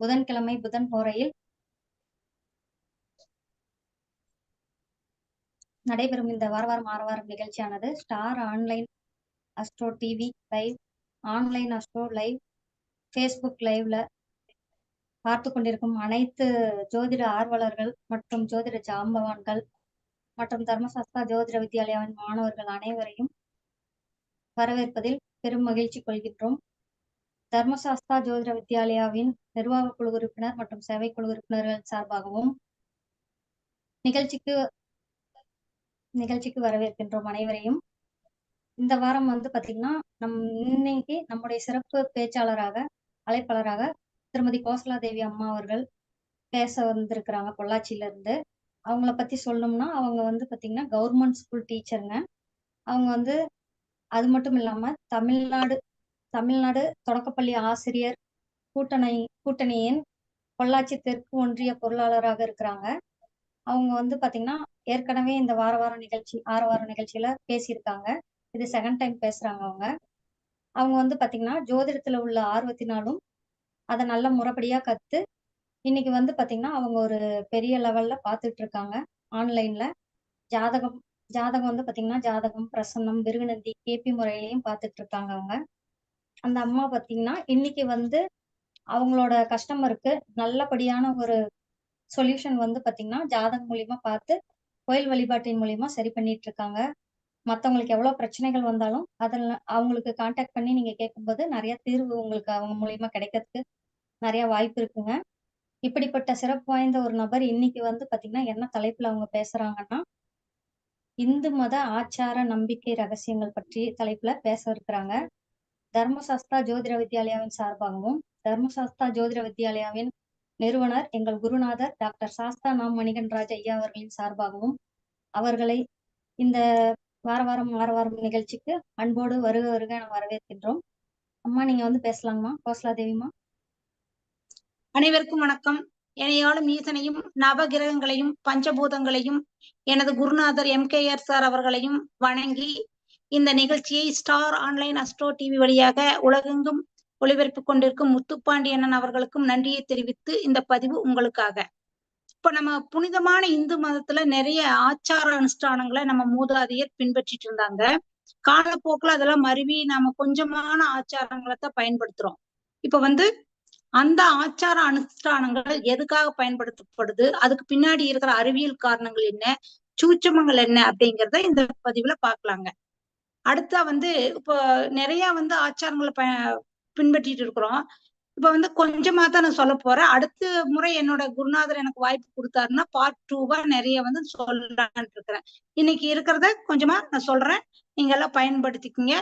புதன்கிழமை புதன் போரையில் நடைபெறும் இந்த வார வாரம் ஆறு வாரம் நிகழ்ச்சியானது. Star online Astro TV live online Astro live Facebook லைவ்ல பார்த்து கொண்டிருக்கும் அனைத்து ஜோதிட ஆர்வலர்கள் மற்றும் ஜோதிட ஜாம்பவான்கள் மற்றும் தர்மசாஸ்தா ஜோதிட வித்யாலயாவின் மாணவர்கள் அனைவரையும் வரவேற்பதில் பெரும் மகிழ்ச்சி கொள்கின்றோம். தர்மசாஸ்தா ஜோதிட வித்யாலயாவின் நிர்வாக குழு உறுப்பினர் மற்றும் சேவை குழு உறுப்பினர்கள் சார்பாகவும் நிகழ்ச்சிக்கு நிகழ்ச்சிக்கு வரவேற்கின்றோம் அனைவரையும். இந்த வாரம் வந்து பாத்தீங்கன்னா நம் இன்னைக்கு நம்முடைய சிறப்பு பேச்சாளராக அழைப்பாளராக திருமதி கோசலா தேவி அம்மா அவர்கள் பேச வந்திருக்கிறாங்க பொள்ளாச்சியில இருந்து அவங்கள பத்தி சொல்லணும்னா அவங்க வந்து பாத்தீங்கன்னா கவர்மெண்ட் ஸ்கூல் டீச்சருங்க. அவங்க வந்து அது மட்டும் இல்லாம தமிழ்நாடு தமிழ்நாடு தொடக்கப்பள்ளி ஆசிரியர் கூட்டணி கூட்டணியின் பொள்ளாச்சி தெற்கு ஒன்றிய பொருளாளராக இருக்கிறாங்க. அவங்க வந்து பாத்தீங்கன்னா ஏற்கனவே இந்த வார வாரம் நிகழ்ச்சி ஆறு வாரம் நிகழ்ச்சியில பேசியிருக்காங்க. இது செகண்ட் டைம் பேசுறாங்க அவங்க. அவங்க வந்து பாத்தீங்கன்னா ஜோதிடத்துல உள்ள ஆர்வத்தினாலும் அதை நல்ல முறைப்படியா கத்து இன்னைக்கு வந்து பாத்தீங்கன்னா அவங்க ஒரு பெரிய லெவல்ல பாத்துட்டு இருக்காங்க ஆன்லைன்ல ஜாதகம் ஜாதகம் வந்து பாத்தீங்கன்னா ஜாதகம் பிரசன்னம் விருகுநந்தி கேபி முறையிலையும் பாத்துட்டு இருக்காங்க அவங்க. அந்த அம்மா பாத்தீங்கன்னா இன்னைக்கு வந்து அவங்களோட கஸ்டமருக்கு நல்லபடியான ஒரு சொல்யூஷன் வந்து பாத்தீங்கன்னா ஜாதகம் மூலியமா பார்த்து கோயில் வழிபாட்டின் மூலியமா சரி பண்ணிட்டு இருக்காங்க மத்தவங்களுக்கு எவ்வளவு பிரச்சனைகள் வந்தாலும் அதில் அவங்களுக்கு காண்டாக்ட் பண்ணி நீங்க கேட்கும்போது நிறைய தீர்வு உங்களுக்கு அவங்க மூலியமா கிடைக்கிறதுக்கு நிறைய வாய்ப்பு இருக்குங்க. இப்படிப்பட்ட சிறப்பு வாய்ந்த ஒரு நபர் இன்னைக்கு வந்து பாத்தீங்கன்னா என்ன தலைப்புல அவங்க பேசுறாங்கன்னா இந்து மத ஆச்சார நம்பிக்கை ரகசியங்கள் பற்றி தலைப்புல பேச இருக்கிறாங்க. தர்மசாஸ்தா ஜோதிட வித்யாலயாவின் சார்பாகவும் தர்மசாஸ்தா ஜோதிட வித்யாலயாவின் நிறுவனர் எங்கள் குருநாதர் டாக்டர் சாஸ்தா நாம் மணிகன்ராஜ் ஐயா அவர்களின் சார்பாகவும் அவர்களை இந்த வார வாரம் வார வாரம் நிகழ்ச்சிக்கு அன்போடு வருக வருக நாம் வரவேற்கின்றோம். அம்மா நீங்க வந்து பேசலாங்கம்மா? கோசலா தேவிமா அனைவருக்கும் வணக்கம். இணையாளும் ஈசனையும் நவகிரகங்களையும் பஞ்சபூதங்களையும் எனது குருநாதர் எம் கே ஆர் சார் அவர்களையும் வணங்கி இந்த நிகழ்ச்சியை ஸ்டார் ஆன்லைன் அஸ்ட்ரோ டிவி வழியாக உலகெங்கும் ஒளிபரப்பு கொண்டிருக்கும் முத்துப்பாண்டியண்ணன் அவர்களுக்கும் நன்றியை தெரிவித்து இந்த பதிவு உங்களுக்காக. இப்ப நம்ம புனிதமான இந்து மதத்துல நிறைய ஆச்சார அனுஷ்டானங்களை நம்ம மூதாதையர் பின்பற்றிட்டு இருந்தாங்க. காலப்போக்குல அதெல்லாம் மருவி நாம கொஞ்சமான ஆச்சாரங்களை தான் பயன்படுத்துறோம். இப்ப வந்து அந்த ஆச்சார அனுஷ்டானங்கள் எதுக்காக பயன்படுத்தப்படுது? அதுக்கு பின்னாடி இருக்கிற அறிவியல் காரணங்கள் என்ன? சூச்சமங்கள் என்ன அப்படிங்கறத இந்த பதிவுல பாக்கலாங்க அடுத்தா வந்து இப்போ நிறைய வந்து ஆச்சாரங்களை ப பின்பற்றிட்டு இருக்கிறோம். இப்ப வந்து கொஞ்சமா தான் நான் சொல்ல போறேன். அடுத்த முறை என்னோட குருநாதர் எனக்கு வாய்ப்பு கொடுத்தாருன்னா பார்ட் டூவா நிறைய வந்து சொல்லலான் இருக்கிறேன். இன்னைக்கு இருக்கிறத கொஞ்சமா நான் சொல்றேன். நீங்க எல்லாம் பயன்படுத்திக்கோங்க.